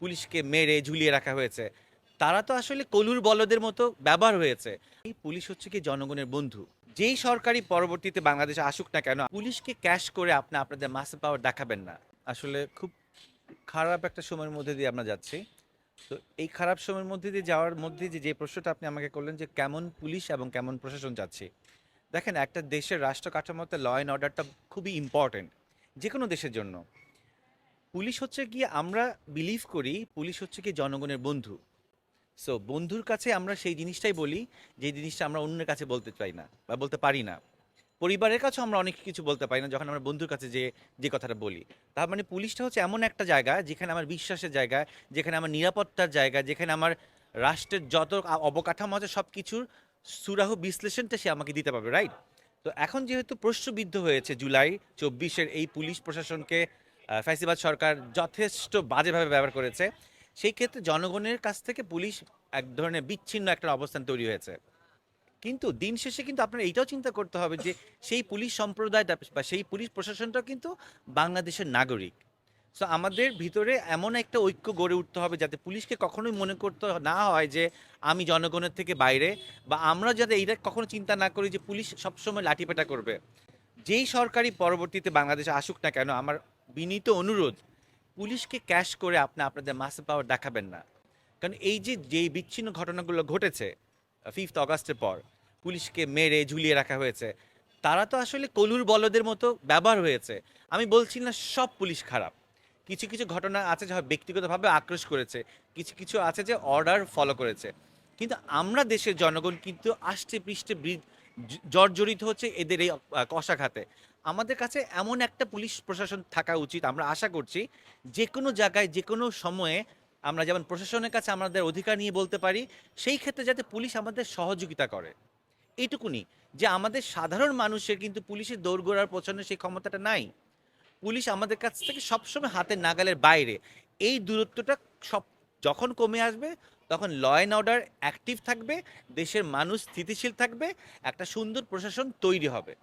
পুলিশকে মেরে ঝুলিয়ে রাখা হয়েছে। তারা তো আসলে কলুর বলদের মতো ব্যবহার হয়েছে। এই পুলিশ হচ্ছে কি জনগণের বন্ধু। যেই সরকারি পরবর্তীতে বাংলাদেশে আসুক না কেন, পুলিশকে ক্যাশ করে আপনি আপনাদের মাসে পাওয়ার দেখাবেন না। আসলে খুব খারাপ একটা সময়ের মধ্যে দিয়ে আমরা যাচ্ছি। তো এই খারাপ সময়ের মধ্যে দিয়ে যাওয়ার মধ্যে যে যে প্রশ্নটা আপনি আমাকে করলেন যে কেমন পুলিশ এবং কেমন প্রশাসন যাচ্ছে। দেখেন, একটা দেশের রাষ্ট্র কাঠামোতে ল অ্যান্ড অর্ডারটা খুবই ইম্পর্টেন্ট যে কোনো দেশের জন্য। পুলিশ হচ্ছে কি, আমরা বিলিভ করি, পুলিশ হচ্ছে কি জনগণের বন্ধু। সো বন্ধুর কাছে আমরা সেই জিনিসটাই বলি, যে জিনিসটা আমরা অন্যের কাছে বলতে চাই না বা বলতে পারি না। পরিবারের কাছেও আমরা অনেক কিছু বলতে পারি না, যখন আমরা বন্ধুর কাছে যে যে কথাটা বলি। তার মানে পুলিশটা হচ্ছে এমন একটা জায়গা, যেখানে আমার বিশ্বাসের জায়গা, যেখানে আমার নিরাপত্তার জায়গা, যেখানে আমার রাষ্ট্রের যত অবকাঠামো আছে সব কিছুর সুরাহ বিশ্লেষণটা সে আমাকে দিতে পারবে রাইট তো এখন যেহেতু প্রশ্নবিদ্ধ হয়েছে জুলাই চব্বিশের এই পুলিশ প্রশাসনকে ফ্যাসিবাদ সরকার যথেষ্ট বাজেভাবে ব্যবহার করেছে। সেই ক্ষেত্রে জনগণের কাছ থেকে পুলিশ এক ধরনের বিচ্ছিন্ন একটা অবস্থান তৈরি হয়েছে। কিন্তু দিন শেষে কিন্তু আপনার এইটাও চিন্তা করতে হবে যে সেই পুলিশ সম্প্রদায়টা বা সেই পুলিশ প্রশাসনটা কিন্তু বাংলাদেশের নাগরিক। সো আমাদের ভিতরে এমন একটা ঐক্য গড়ে উঠতে হবে যাতে পুলিশকে কখনোই মনে করতে না হয় যে আমি জনগণের থেকে বাইরে বা আমরা যাতে এইটা কখনো চিন্তা না করি যে পুলিশ সবসময় লাঠিপেটা করবে। যেই সরকারি পরবর্তীতে বাংলাদেশে আসুক না কেন, আমার বিনীত অনুরোধ, পুলিশকে ক্যাশ করে আপনি, আপনাদের মাসে পাওয়ার দেখাবেন না। কারণ এই যে, যেই বিচ্ছিন্ন ঘটনাগুলো ঘটেছে ফিফথ অগাস্টের পর, পুলিশকে মেরে ঝুলিয়ে রাখা হয়েছে, তারা তো আসলে কলুর বলদের মতো ব্যবহার হয়েছে। আমি বলছি না সব পুলিশ খারাপ। কিছু কিছু ঘটনা আছে যা ব্যক্তিগতভাবে আক্রোশ করেছে, কিছু কিছু আছে যে অর্ডার ফলো করেছে। কিন্তু আমরা দেশের জনগণ কিন্তু আষ্টে পৃষ্ঠে জর্জরিত হচ্ছে এদের এই কষাঘাতে আমাদের কাছে এমন একটা পুলিশ প্রশাসন থাকা উচিত, আমরা আশা করছি যে কোনো জায়গায় যে কোনো সময়ে আমরা যেমন প্রশাসনের কাছে আমাদের অধিকার নিয়ে বলতে পারি, সেই ক্ষেত্রে যাতে পুলিশ আমাদের সহযোগিতা করে। এইটুকুনি যে আমাদের সাধারণ মানুষের কিন্তু পুলিশের দৌড়গোড়ার পছন্দের সেই ক্ষমতাটা নাই। পুলিশ আমাদের কাছ থেকে সবসময় হাতের নাগালের বাইরে। এই দূরত্বটা সব, যখন কমে আসবে তখন ল অ্যান্ড অর্ডার অ্যাক্টিভ থাকবে, দেশের মানুষ স্থিতিশীল থাকবে, একটা সুন্দর প্রশাসন তৈরি হবে।